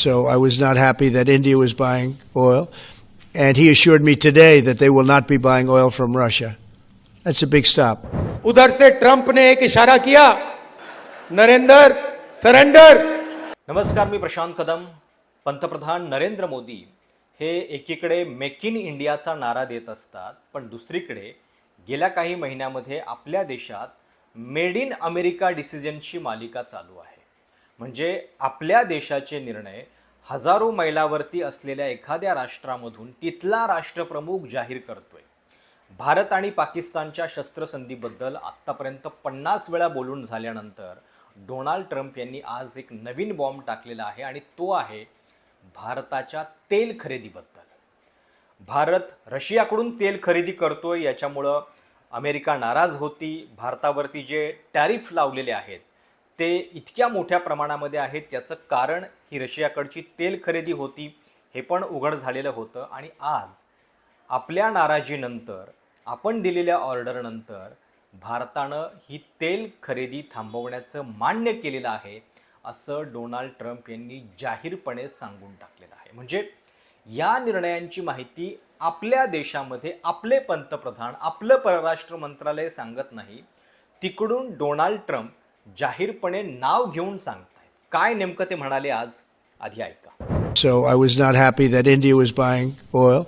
So I was not happy that India was buying oil. And he assured me today that they will not be buying oil from Russia. That's a big stop. उधर से Trump ने एक इशारा KIA Narendra surrender नमस्कार मी प्रशांत कदम पंतप्रधान नरेंद्र मोदी हे एकीकडे make in इंडियाचा नारा देत असतात पण दुसरीकडे गेल्या काही महिन्यामध्ये आपल्या देशात मेड इन अमेरिका डिसिजनची मालिका चालू आहे म्हणजे आपल्या देशाचे निर्णय हजारो मैलावरती असलेल्या एखाद्या राष्ट्रामधून तिथला राष्ट्रप्रमुख जाहीर करतोय. भारत आणि पाकिस्तानच्या शस्त्रसंधीबद्दल आत्तापर्यंत पन्नास वेळा बोलून झाल्यानंतर डोनाल्ड ट्रम्प यांनी आज एक नवीन बॉम्ब टाकलेला आहे आणि तो आहे भारताच्या तेल खरेदीबद्दल. भारत रशियाकडून तेल खरेदी करतोय याच्यामुळं अमेरिका नाराज होती. भारतावरती जे टॅरिफ लावलेले आहेत ते इतक्या मोठ्या प्रमाणामध्ये आहेत त्याचं कारण ही रशियाकडची तेल खरेदी होती हे पण उघड झालेलं होतं. आणि आज आपल्या नाराजीनंतर आपण दिलेल्या ऑर्डरनंतर भारतानं ही तेल खरेदी थांबवण्याचं मान्य केलेलं आहे असं डोनाल्ड ट्रम्प यांनी जाहीरपणे सांगून टाकलेलं आहे. म्हणजे या निर्णयांची माहिती आपल्या देशामध्ये आपले पंतप्रधान आपलं परराष्ट्र मंत्रालय सांगत नाही तिकडून डोनाल्ड ट्रम्प जाहीरपणे नाव घेऊन सांगताय काय नेमकं ते म्हणाले आज? आधी ऐका. So I was not happy that India was buying oil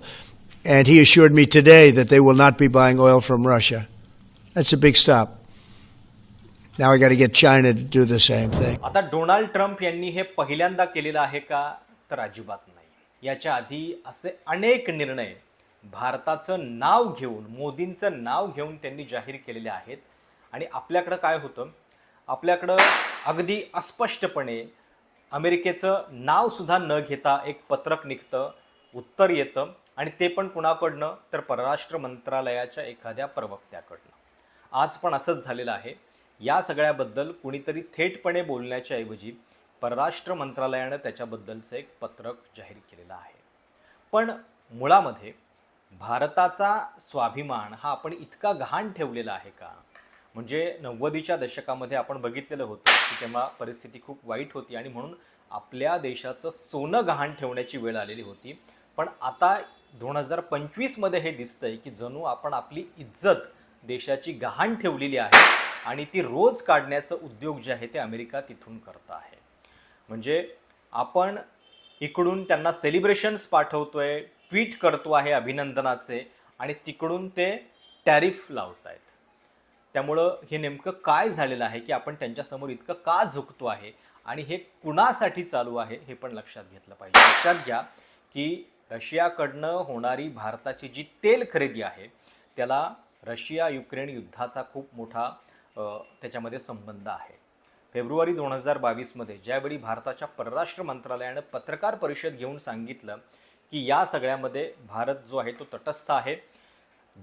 and he assured me today that they will not be buying oil from Russia that's a big stop now I get China do the same thing आता Donald Trump यांनी हे पहिल्यांदा केलेलं आहे का? तर अजिबात नाही. याच्या आधी असे अनेक निर्णय भारताचं नाव घेऊन मोदींचं नाव घेऊन त्यांनी जाहीर केलेले आहेत. आणि आपल्याकडं काय होतं? आपल्याकडं अगदी अस्पष्टपणे अमेरिकेचं नावसुद्धा न घेता एक पत्रक निघतं उत्तर येतं आणि ते पण कुणाकडनं? तर परराष्ट्र मंत्रालयाच्या एखाद्या प्रवक्त्याकडनं. आज पण असंच झालेलं आहे. या सगळ्याबद्दल कुणीतरी थेटपणे बोलण्याच्या ऐवजी परराष्ट्र मंत्रालयानं त्याच्याबद्दलचं एक पत्रक जाहीर केलेलं आहे. पण मुळामध्ये भारताचा स्वाभिमान हा आपण इतका गहाण ठेवलेला आहे का? म्हणजे नव्वदीच्या दशकामध्ये आपण बघितलेलं होतं की तेव्हा परिस्थिती खूप वाईट होती आणि म्हणून आपल्या देशाचं सोनं गहाण ठेवण्याची वेळ आलेली होती. पण आता दोन हजार पंचवीसमध्ये हे दिसतंय की जणू आपण आपली इज्जत देशाची गहाण ठेवलेली आहे आणि ती रोज काढण्याचं उद्योग जे आहे ते अमेरिका तिथून करत आहे. म्हणजे आपण इकडून त्यांना सेलिब्रेशन्स पाठवतोय ट्विट करतो आहे अभिनंदनाचे आणि तिकडून ते टॅरिफ लावत आहेत त्यामुळं हे नेमकं काय झालेलं आहे की आपण त्यांच्यासमोर इतकं का झुकतो आहे आणि हे कुणासाठी चालू आहे हे पण लक्षात घेतलं पाहिजे. लक्षात घ्या की रशियाकडनं होणारी भारताची जी तेल खरेदी आहे त्याला रशिया युक्रेन युद्धाचा खूप मोठा त्याच्यामध्ये संबंध आहे. फेब्रुवारी दोन हजार बावीसमध्ये ज्यावेळी भारताच्या परराष्ट्र मंत्रालयानं पत्रकार परिषद घेऊन सांगितलं की या सगळ्यामध्ये भारत जो आहे तो तटस्थ आहे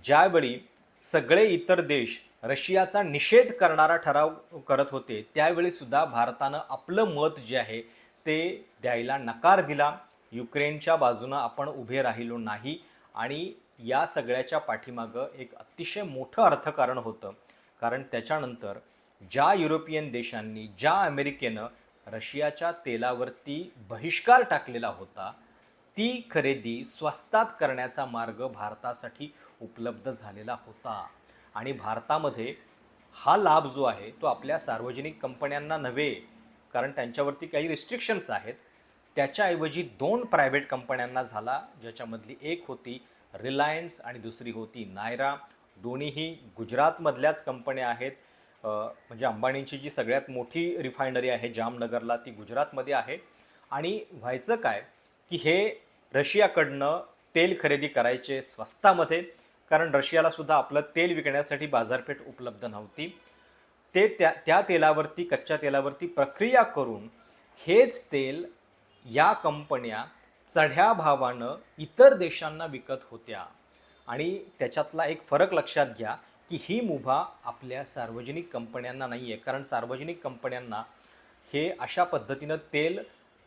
ज्यावेळी सगळे इतर देश रशियाचा निषेध करणारा ठराव करत होते. त्यावेळी सुद्धा भारतानं आपलं मत जे आहे ते द्यायला नकार दिला. युक्रेनच्या बाजूनं आपण उभे राहिलो नाही. आणि या सगळ्याच्या पाठीमागं एक अतिशय मोठं अर्थकारण होतं. कारण त्याच्यानंतर ज्या युरोपियन देशांनी ज्या अमेरिकेनं रशियाच्या तेलावरती बहिष्कार टाकलेला होता ती खरेदी स्वस्तात करण्याचा मार्ग भारतासाठी उपलब्ध झालेला होता. आणि भारतामध्ये हा लाभ जो आहे तो आपल्या सार्वजनिक कंपन्यांना नव्हे कारण त्यांच्यावरती काही रिस्ट्रिक्शन्स आहेत. त्याच्याऐवजी दोन प्रायव्हेट कंपन्यांना झाला ज्याच्यामधली एक होती रिलायन्स आणि दुसरी होती नायरा दोन्हीही गुजरातमधल्याच कंपन्या आहेत. म्हणजे अंबानींची जी सगळ्यात मोठी रिफायनरी आहे जामनगरला ती गुजरातमध्ये आहे. आणि व्हायचं काय की हे रशियाकडनं तेल खरेदी करायचे स्वस्तामध्ये कारण रशियाला सुद्धा आपलं तेल विकण्यासाठी बाजारपेठ उपलब्ध नव्हती. ते त्या त्या तेलावरती कच्च्या तेलावरती प्रक्रिया करून हेच तेल या कंपन्या चढ्या भावानं इतर देशांना विकत होत्या. आणि त्याच्यातला एक फरक लक्षात घ्या की ही मुभा आपल्या सार्वजनिक कंपन्यांना नाही आहे कारण सार्वजनिक कंपन्यांना हे अशा पद्धतीनं तेल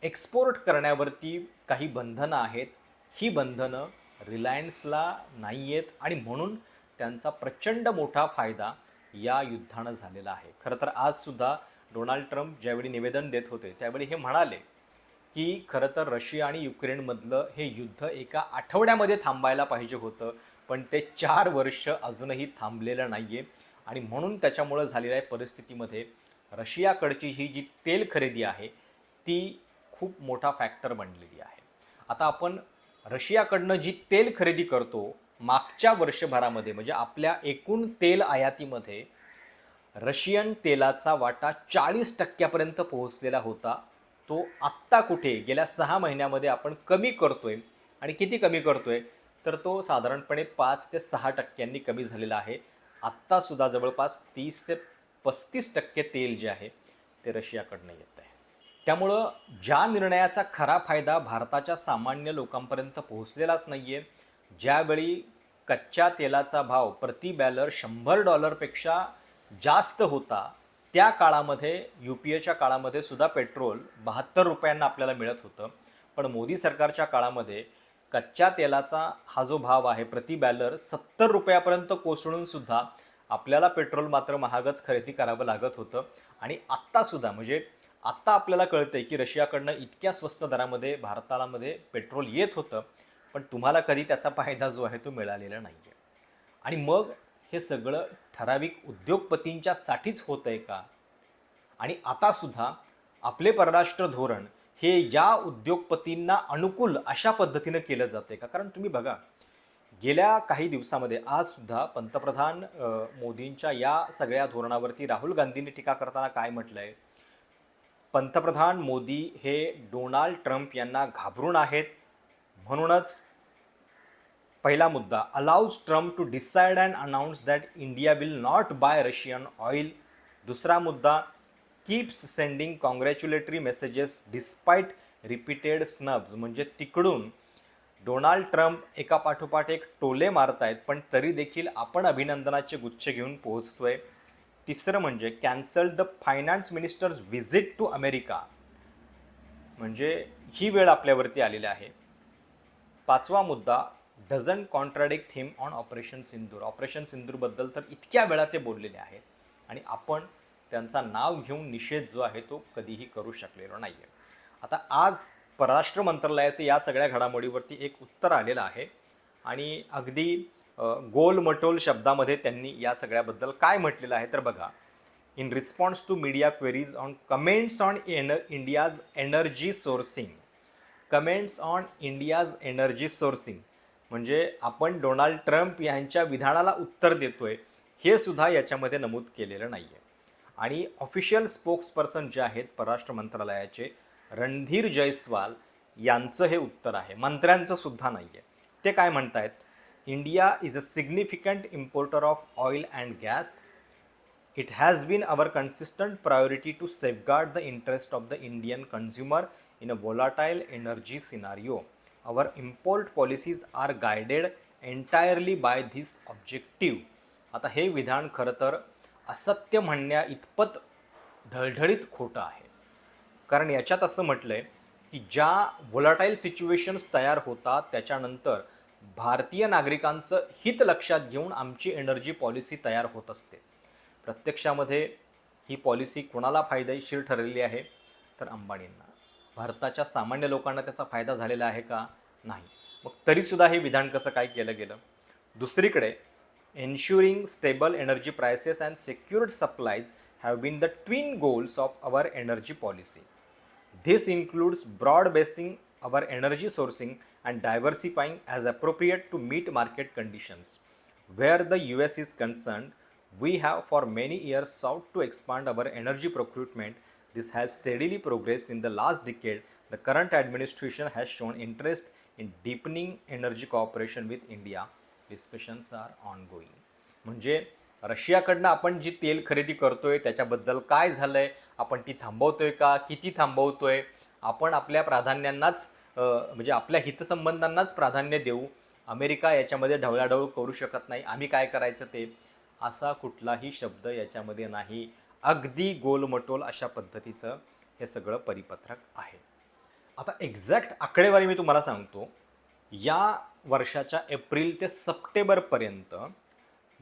एक्सपोर्ट करण्यावरती काही बंधनं आहेत. ही बंधनं रिलायन्सला नाही आहेत आणि म्हणून त्यांचा प्रचंड मोठा फायदा या युद्धानं झालेला आहे. खरं तर आजसुद्धा डोनाल्ड ट्रम्प ज्यावेळी निवेदन देत होते त्यावेळी हे म्हणाले की खरं तर रशिया आणि युक्रेनमधलं हे युद्ध एका आठवड्यामध्ये थांबायला पाहिजे होतं पण ते चार वर्ष अजूनही थांबलेलं नाही आहे आणि म्हणून त्याच्यामुळं झालेल्या परिस्थितीमध्ये रशियाकडची ही जी तेल खरेदी आहे ती खूप मोठा फॅक्टर बनलेली आहे. आता आपण रशियाकडनं जी तेल खरेदी करतो मागच्या वर्षभरामध्ये म्हणजे आपल्या एकूण तेल आयातीमध्ये रशियन तेलाचा वाटा चाळीस टक्क्यापर्यंत पोहोचलेला होता. तो आत्ता कुठे? गेल्या सहा महिन्यामध्ये आपण कमी करतोय. आणि किती कमी करतोय? तर तो साधारणपणे पाच ते सहा टक्क्यांनी कमी झालेला आहे. आत्तासुद्धा जवळपास तीस ते पस्तीस टक्के तेल जे आहे ते रशियाकडनं येतं त्यामुळं ज्या निर्णयाचा खरा फायदा भारताच्या सामान्य लोकांपर्यंत पोहोचलेलाच नाही आहे ज्यावेळी कच्च्या तेलाचा भाव प्रति बॅलर शंभर डॉलरपेक्षा जास्त होता त्या काळामध्ये यू पी एच्या काळामध्ये सुद्धा पेट्रोल बहात्तर रुपयांना आपल्याला मिळत होतं. पण मोदी सरकारच्या काळामध्ये कच्च्या तेलाचा हा जो भाव आहे प्रति बॅलर सत्तर रुपयापर्यंत कोसळून सुद्धा आपल्याला पेट्रोल मात्र महागच खरेदी करावं लागत होतं. आणि आत्तासुद्धा म्हणजे आत्ता आपल्याला कळतंय की रशियाकडनं इतक्या स्वस्त दरामध्ये भारतालामध्ये पेट्रोल येत होतं पण तुम्हाला कधी त्याचा फायदा जो आहे तो मिळालेला नाही आहे आणि मग हे सगळं ठराविक उद्योगपतींच्या साठीच होतं आहे का? आणि आतासुद्धा आपले परराष्ट्र धोरण हे या उद्योगपतींना अनुकूल अशा पद्धतीनं केलं जाते का? कारण तुम्ही बघा गेल्या काही दिवसामध्ये आज सुद्धा पंतप्रधान मोदींच्या या सगळ्या धोरणावरती राहुल गांधींनी टीका करताना काय म्हटलं आहे पंतप्रधान मोदी हे डोनाल्ड ट्रम्प यांना घाबरून आहेत. म्हणूनच पहिला मुद्दा allows Trump to decide and announce that India will not buy Russian oil दुसरा मुद्दा keeps sending congratulatory messages despite repeated snubs म्हणजे तिकडून डोनाल्ड ट्रम्प एका पाठोपाठ एक टोले मारत आहेत पण तरी देखील आपण अभिनंदनाचे गुच्छ घेऊन पोहोचतोय. तिसरं म्हणजे cancel the finance minister's visit to America म्हणजे ही वेळ आपल्यावरती आलेली आहे. पाचवा मुद्दा doesn't contradict him on operation Sindoor. Operation सिंदूरबद्दल तर इतक्या वेळा ते बोललेले आहेत आणि आपण त्यांचा नाव घेऊन निषेध जो आहे तो कधीही करू शकलेलो नाही आहे आता आज परराष्ट्र मंत्रालयाचे या सगळ्या घडामोडीवरती एक उत्तर आलेलं आहे आणि अगदी गोलमटोल शब्दामध्ये त्यांनी या सगळ्याबद्दल काय म्हटलेलं आहे तर बघा in response to media queries on comments on an India's energy sourcing comments on India's energy sourcing म्हणजे आपण डोनाल्ड ट्रम्प यांच्या विधानाला उत्तर देतोय हे सुद्धा याच्यामध्ये नमूद केलेलं नाही आहे आणि ऑफिशियल स्पोक्सपर्सन जे आहेत परराष्ट्र मंत्रालयाचे रणधीर जयस्वाल यांचं हे उत्तर आहे. मंत्र्यांचं सुद्धा नाही आहे ते काय म्हणतायत? India is a significant importer of oil and gas. It has been our consistent priority to safeguard the interest of the Indian consumer in a volatile energy scenario. Our import policies are guided entirely by this objective. आता हे विधान खरं तर असत्य म्हणण्या इतपत ढळढळीत खोटं आहे कारण याच्यात असं म्हटलं आहे की ज्या व्होलाटाईल सिच्युएशन्स तयार होतात त्याच्यानंतर भारतीय नागरिकांचं हित लक्षात घेऊन आमची एनर्जी पॉलिसी तयार होत असते. प्रत्यक्षामध्ये ही पॉलिसी कोणाला फायदेशीर ठरलेली आहे? तर अंबानींना. भारताच्या सामान्य लोकांना त्याचा फायदा झालेला आहे का? नाही. मग तरीसुद्धा हे विधान कसं काय केलं गेलं? दुसरीकडे ensuring stable energy prices and secured supplies have been the twin goals of our energy policy this includes broad basing our energy sourcing and diversifying as appropriate to meet market conditions. Where the US is concerned, we have for many years sought to expand our energy procurement. This has steadily progressed in the last decade. The current administration has shown interest in deepening energy cooperation with India. Discussions are ongoing. म्हणजे रशियाकडनं आपण जी तेल खरेदी करतोय त्याच्याबद्दल काय झालंय आपण ती थांबवतोय का किती थांबवतोय आपण आपल्या प्राधान्यांनाच म्हणजे आपल्या हितसंबंधांनाच प्राधान्य देऊ. अमेरिका याच्यामध्ये ढवळाढवळ करू शकत नाही. आम्ही काय करायचं ते? असा कुठलाही शब्द याच्यामध्ये नाही. अगदी गोलमटोल अशा पद्धतीचं हे सगळं परिपत्रक आहे. आता एक्झॅक्ट आकडेवारी मी तुम्हाला सांगतो. या वर्षाच्या एप्रिल ते सप्टेंबरपर्यंत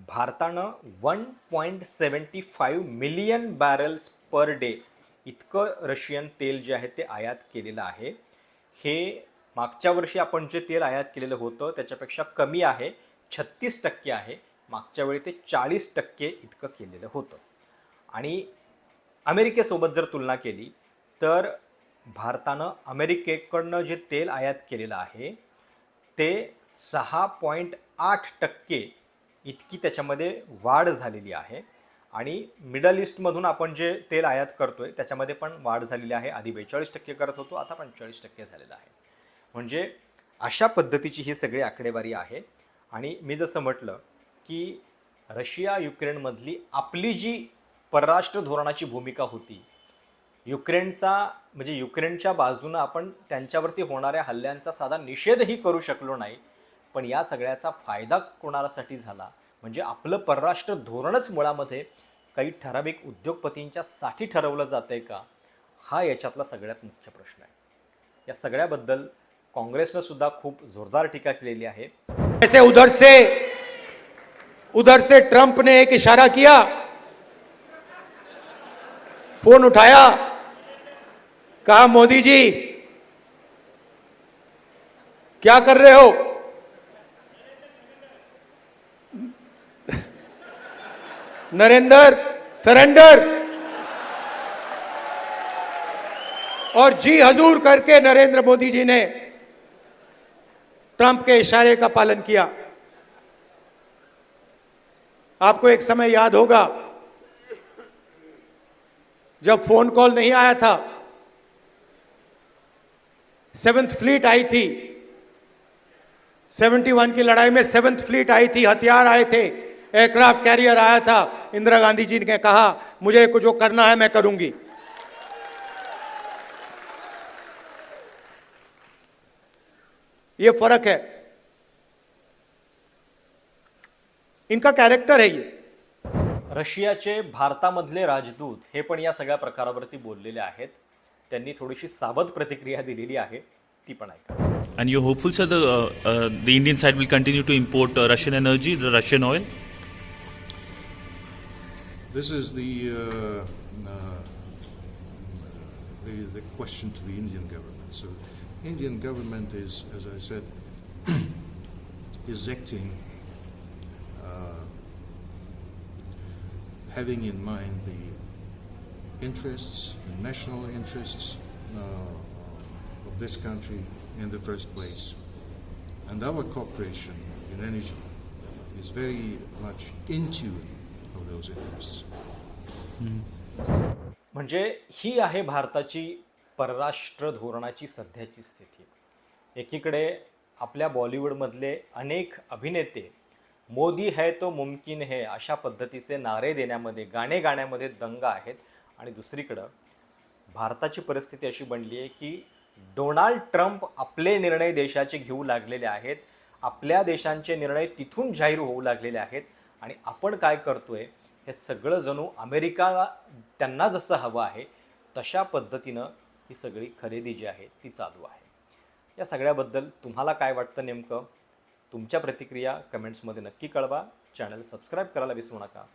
भारतानं one point seventy five million barrels per day इतकं रशियन तेल जे आहे ते आयात केलेलं आहे. हे मागच्या वर्षी आपण जे तेल आयात केलेलं होतं त्याच्यापेक्षा कमी आहे छत्तीस टक्के आहे. मागच्या वेळी ते चाळीस टक्के इतकं केलेलं होतं. आणि अमेरिकेसोबत जर तुलना केली तर भारतानं अमेरिकेकडनं जे तेल आयात केलेलं आहे ते सहा पॉईंट आठ टक्के इतकी त्याच्यामध्ये वाढ झालेली आहे. आणि मिडल ईस्टमधून आपण जे तेल आयात करतोय त्याच्यामध्ये पण वाढ झालेली आहे. आधी बेचाळीस टक्के करत होतो आता पंचेचाळीस टक्के झालेलं आहे. म्हणजे अशा पद्धतीची ही सगळी आकडेवारी आहे. आणि मी जसं म्हटलं की रशिया युक्रेनमधली आपली जी परराष्ट्र धोरणाची भूमिका होती युक्रेनचा म्हणजे युक्रेनच्या बाजूनं आपण त्यांच्यावरती होणाऱ्या हल्ल्यांचा साधा निषेधही करू शकलो नाही पण या सगळ्याचा फायदा कोणासाठी झाला? म्हणजे आपलं परराष्ट्र धोरणच मुळामध्ये काही ठराविक उद्योगपतींच्या साठी ठरवलं जातंय का? हा याच्यातला सगळ्यात मुख्य प्रश्न आहे. या सगळ्याबद्दल काँग्रेसनं सुद्धा खूप जोरदार टीका केलेली आहे. ऐसे उधर से उधर से ट्रंप ने एक इशारा किया फोन उठाया कहा मोदी जी क्या कर रहे हो? नरेंद्र, सरेंडर। और जी हजूर करके नरेंद्र मोदी जी ने ट्रंप के इशारे का पालन किया। आपको एक समय याद होगा, जब फ़ोन कॉल नहीं आया था सेवेंथ फ्लीट आई थी। 71 की लड़ाई में सेवेंथ फ्लीट आई थी, हथियार आए थे। एयरक्राफ्ट कैरियर आया था इंदिरा गांधी जी ने कहा मुझे कुछ जो करना है मैं करूंगी. ये फर्क है। इनका कैरेक्टर है ये। रशियाचे भारतामधले राजदूत हे पण या सगळ्या प्रकारावरती बोललेले आहेत. त्यांनी थोडीशी सावध प्रतिक्रिया दिलेली आहे ती पण ऐका. And you're hopeful, sir, the, uh, uh, the Indian side will continue to import uh, This is the, uh, uh, the, the question to the Indian government. So, Indian government is, as I said, is acting uh, having in mind the interests, the national interests of this country in the first place. And our cooperation in energy is very much in tune those interests. म्हणजे ही आहे भारताची परराष्ट्र धोरणाची सध्याची स्थिती. एकीकडे आपल्या बॉलिवूडमधले अनेक अभिनेते मोदी है तो मुमकिन है अशा पद्धतीचे नारे देण्यामध्ये गाणे गाण्यामध्ये दंग आहेत. आणि दुसरीकडं भारताची परिस्थिती अशी बनली आहे की डोनाल्ड ट्रम्प आपले निर्णय देशाचे घेऊ लागलेले आहेत. आपल्या देशांचे निर्णय तिथून जाहीर होऊ लागलेले आहेत. आणि आपण काय करतोय हे सगळं जणू अमेरिका त्यांना जसं हवं आहे तशा पद्धतीनं ही सगळी खरेदी जी आहे ती चालू आहे. या सगळ्याबद्दल तुम्हाला काय वाटतं नेमकं? तुमच्या प्रतिक्रिया कमेंट्समध्ये नक्की कळवा. चॅनल सबस्क्राईब करायला विसरू नका.